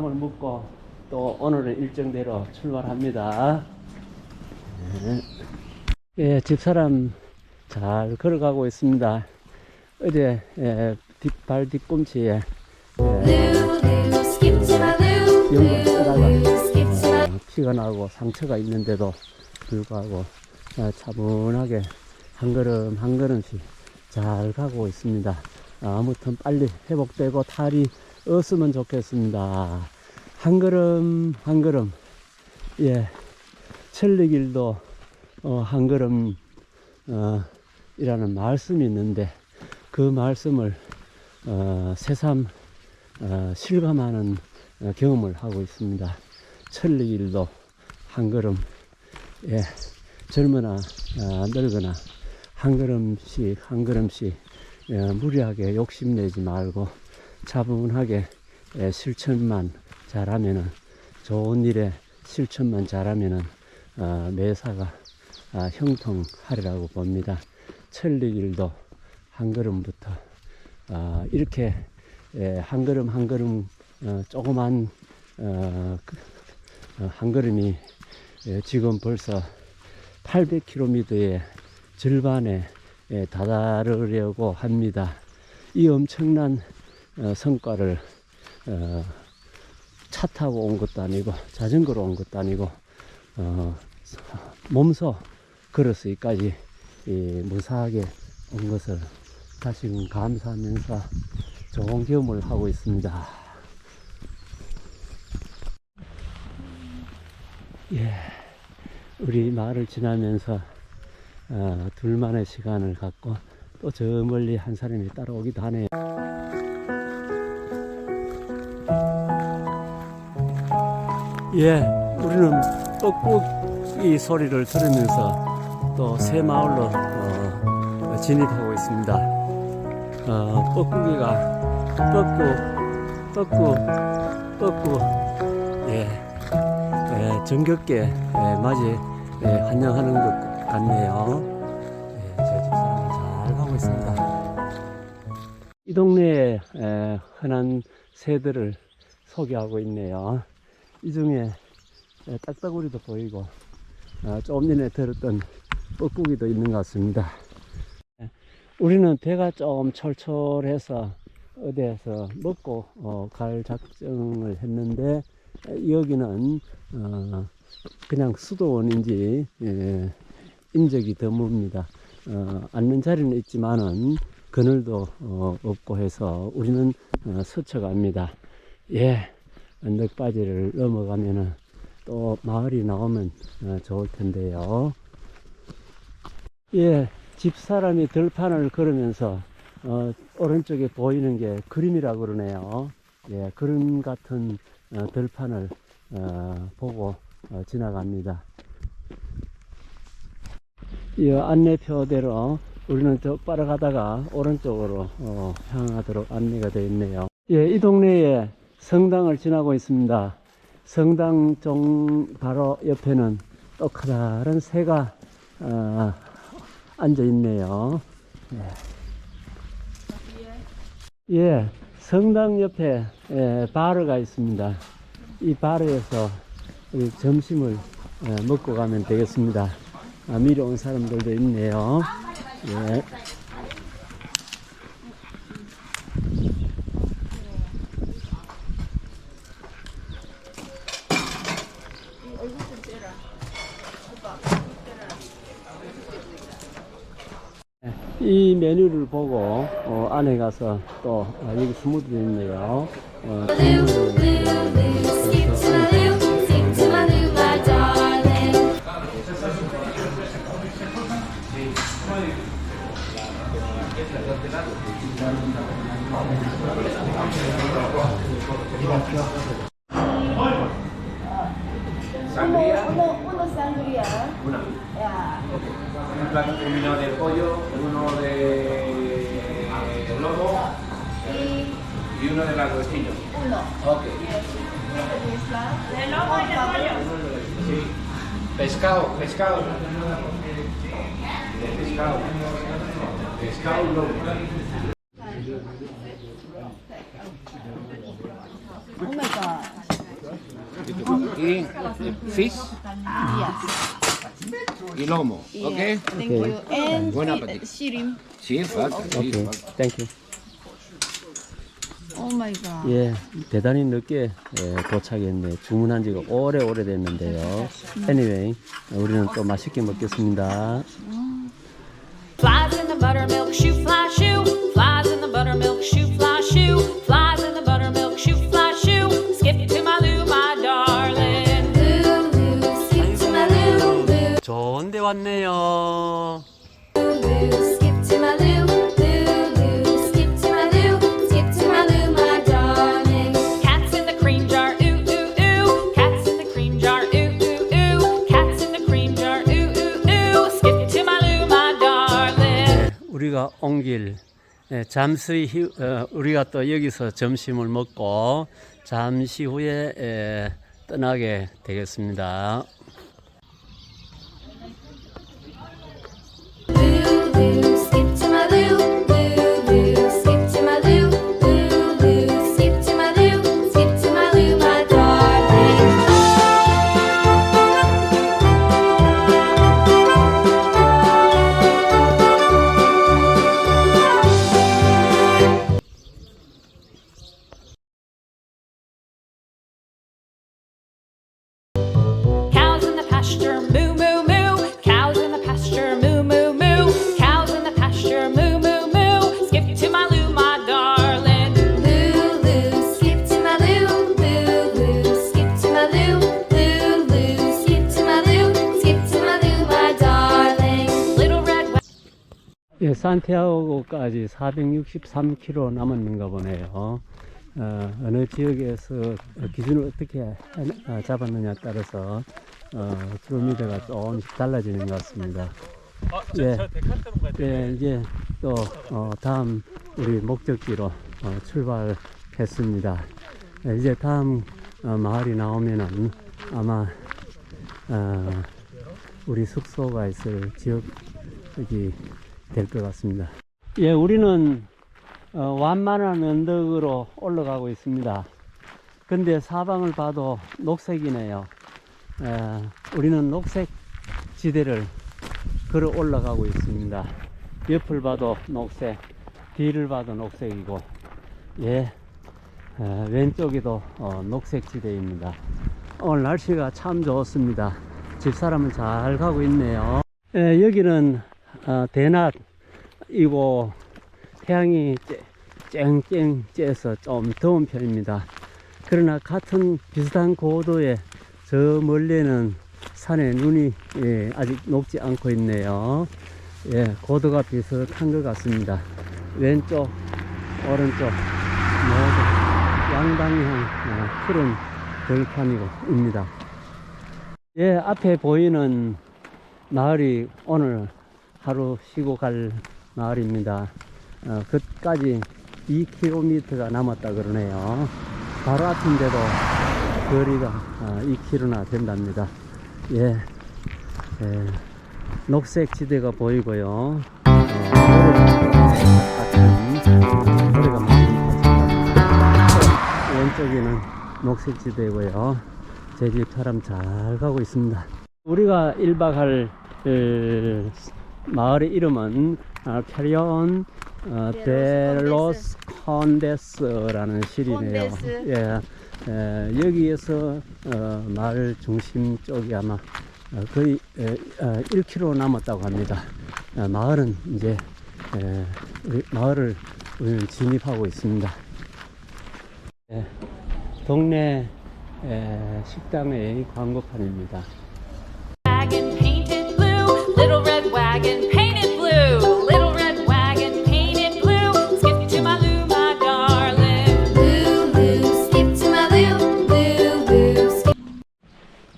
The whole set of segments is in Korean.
밥을 먹고 또 오늘은 일정대로 출발합니다. 네. 예, 집사람 잘 걸어가고 있습니다. 어제 예, 뒷발 뒤꿈치에 예, my 어, 피가 나고 상처가 있는데도 불구하고 어, 차분하게 한 걸음 한 걸음씩 잘 가고 있습니다. 아, 아무튼 빨리 회복되고 탈이 없으면 좋겠습니다. 한 걸음 한 걸음 예 천리길도 어, 한 걸음 어, 이라는 말씀이 있는데 그 말씀을 어, 새삼 어, 실감하는 어, 경험을 하고 있습니다. 천리길도 한 걸음, 예, 젊으나 어, 늙으나 한 걸음씩 한 걸음씩 예, 무리하게 욕심내지 말고 차분하게 예, 실천만 잘하면은 좋은 일에 실천만 잘하면은 어, 매사가 아, 형통하리라고 봅니다. 천리길도 한 걸음부터 아, 이렇게 예, 한 걸음 한 걸음 어, 조그만 어, 그, 어, 한 걸음이 예, 지금 벌써 800km의 절반에 예, 다다르려고 합니다. 이 엄청난 어, 성과를 어, 차 타고 온 것도 아니고 자전거로 온 것도 아니고 어, 몸소 걸어서기까지 이, 무사하게 온 것을 다시금 감사하면서 좋은 경험을 하고 있습니다. 예, 우리 마을을 지나면서 어, 둘만의 시간을 갖고 또 저 멀리 한 사람이 따라오기도 하네요. 예, 우리는 뻐꾸기 소리를 들으면서 또 새 마을로 어, 진입하고 있습니다. 어, 뻐꾸기가 뻐꾸, 뻐꾸, 뻐꾸, 예, 예 정겹게 예, 맞이 예, 환영하는 것 같네요. 예, 제 집사람이 잘 가고 있습니다. 이 동네에 에, 흔한 새들을 소개하고 있네요. 이 중에 에, 딱따구리도 보이고 어, 조금 전에 들었던 뻐꾸기도 있는 것 같습니다. 에, 우리는 배가 좀 철철해서 어디에서 먹고 어, 갈 작정을 했는데 에, 여기는 어, 그냥 수도원인지 예, 인적이 드뭅니다. 어, 앉는 자리는 있지만은 그늘도 어, 없고 해서 우리는 어, 스쳐갑니다. 예, 언덕바지를 넘어가면은 또 마을이 나오면 어, 좋을 텐데요. 예, 집사람이 들판을 걸으면서 어, 오른쪽에 보이는 게 그림이라고 그러네요. 예, 그림 같은 어, 들판을 어, 보고 어, 지나갑니다. 이 안내표대로 우리는 저 따라가다가 오른쪽으로 어, 향하도록 안내가 되어 있네요. 예, 이 동네에 성당을 지나고 있습니다. 성당 종 바로 옆에는 또 커다란 새가 어, 앉아 있네요. 예. 예, 성당 옆에 예, 바르가 있습니다. 이 바르에서 점심을 예, 먹고 가면 되겠습니다. 아, 미리 온 사람들도 있네요. 예. 이 메뉴를 보고 어, 안에 가서 또 아, 여기 스무디도 있네요. 어. Una. Un plato combinado de pollo, uno de lobo Y y uno de langostinos. uno. Ok. ¿De lobo y de pollo? Sí. Pescado, pescado. De pescado. Pescado y lobo. Oh god. fish Yes. y lomo. Okay? Thank Okay. you. And Buen uh, appetit. shrimp. Sí, falta. Sí, 오케이. falta. 땡큐. Oh my god. 예, 대단히 늦게 예, 도착했네. 주문한 지가 오래 오래 됐는데요. Anyway, 우리는 또 맛있게 먹겠습니다. Flies 우리가 온 길, 예, 잠시 후, 어, 우리가 또 여기서 점심을 먹고 잠시 후에 예, 떠나게 되겠습니다. 산티아고까지 463km 남았는가 보네요. 어, 어느 지역에서 어, 기준을 어떻게 하- 어, 잡았느냐에 따라서 어, 킬로미터가 조금씩 달라지는 것 같습니다. 예, 예, 이제 또 어, 다음 우리 목적지로 어, 출발했습니다. 예, 이제 다음 어, 마을이 나오면은 아마 어, 우리 숙소가 있을 지역이 될 것 같습니다. 예, 우리는 어, 완만한 언덕으로 올라가고 있습니다. 근데 사방을 봐도 녹색이네요. 에, 우리는 녹색 지대를 걸어 올라가고 있습니다. 옆을 봐도 녹색, 뒤를 봐도 녹색이고, 예, 에, 왼쪽에도 어, 녹색 지대입니다. 오늘 날씨가 참 좋습니다. 집사람은 잘 가고 있네요. 에, 여기는 어, 대낮이고 태양이 쨍- 쨍쨍 쬐서 좀 더운 편입니다. 그러나 같은 비슷한 고도에 저 멀리는 산에 눈이 예, 아직 녹지 않고 있네요. 예, 고도가 비슷한 것 같습니다. 왼쪽, 오른쪽 모두 양방향 어, 푸른 들판이고입니다. 예, 앞에 보이는 마을이 오늘 하루 쉬고 갈 마을입니다. 어, 끝까지 2km가 남았다 그러네요. 바로 앞인데도 거리가 어, 2km나 된답니다. 예, 예, 녹색 지대가 보이고요. 어, 같은 노래가 많이. 왼쪽에는 녹색 지대고요. 제집 사람 잘 가고 있습니다. 우리가 1박 할 에, 마을의 이름은 아, 캐리온 어, 데로스 콘데스라는 시리네요. 예, 에, 여기에서 어, 마을 중심 쪽이 아마 어, 거의 에, 어, 1km 남았다고 합니다. 어, 마을은 이제 에, 우리 마을을 우리는 진입하고 있습니다. 예, 동네 에, 식당의 광고판입니다.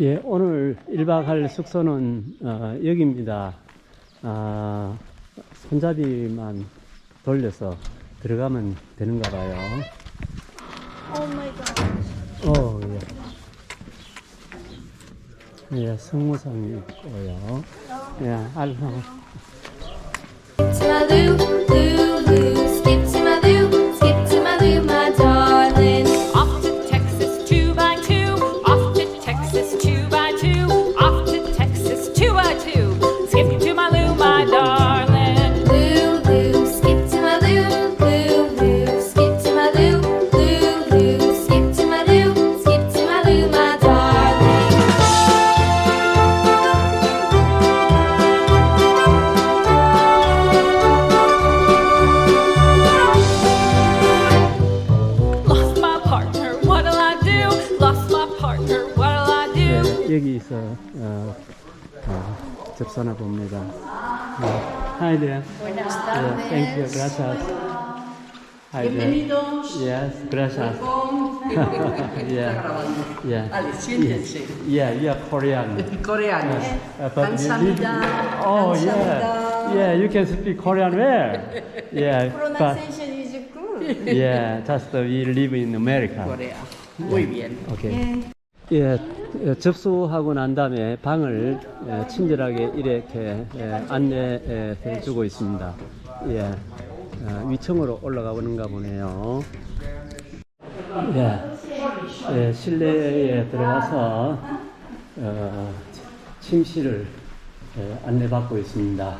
예, 오늘 1박 할 숙소는 어, 여기입니다. 아, 손잡이만 돌려서 들어가면 되는가 봐요. Oh my god. 어, 예. 예, 승무상이 있고요. 예, 알로. 없어나 봅니다. 네. Hi there. Buenas Yeah, thank you. Gracias. Hi there. Yes, gracias. yeah. Yeah. Vale, siéntense. Yeah, you are Korean. Coreanos. Uh, but you live- 감사합니다. Oh yeah, 감사합니다. yeah. You can speak Korean well. Yeah, but Pronunciation is good. yeah, just uh, we live in America. Corea. Muy bien. Okay. 예, 예, 접수하고 난 다음에 방을 예, 친절하게 이렇게 예, 안내해 주고 있습니다. 예, 어, 위층으로 올라가 보는가 보네요. 예, 예, 실내에 들어가서 어, 침실을 예, 안내받고 있습니다.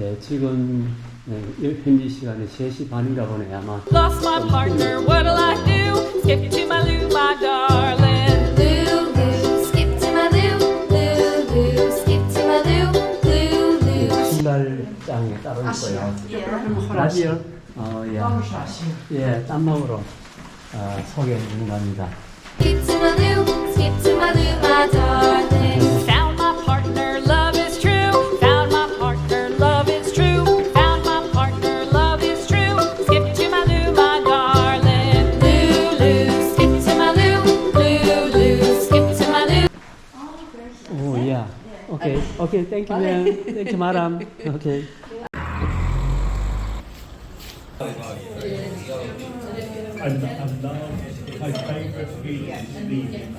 예, 지금 예, 현지 시간이 3시 반인가 보네 아마. Lost my partner, what'll I do? Skip to my Lou, my darling. 신발장에 따로 있고요. 라디오? 어, 예. 예, 땀먹으로 어, 소개해 주는 겁니다. Skip to my Lou, skip to my Lou, my darling. Found my partner, love is true. Found my partner, love is true. Found my partner, love is true. Skip to my Lou, my darling. Lulu, skip to my Lou, Lulu, skip to my Lou. 오, 예. 오케이, 오케이, 땡큐, 맨. 땡큐, 마람. 오케이. And, and now my favourite feeling is leaving.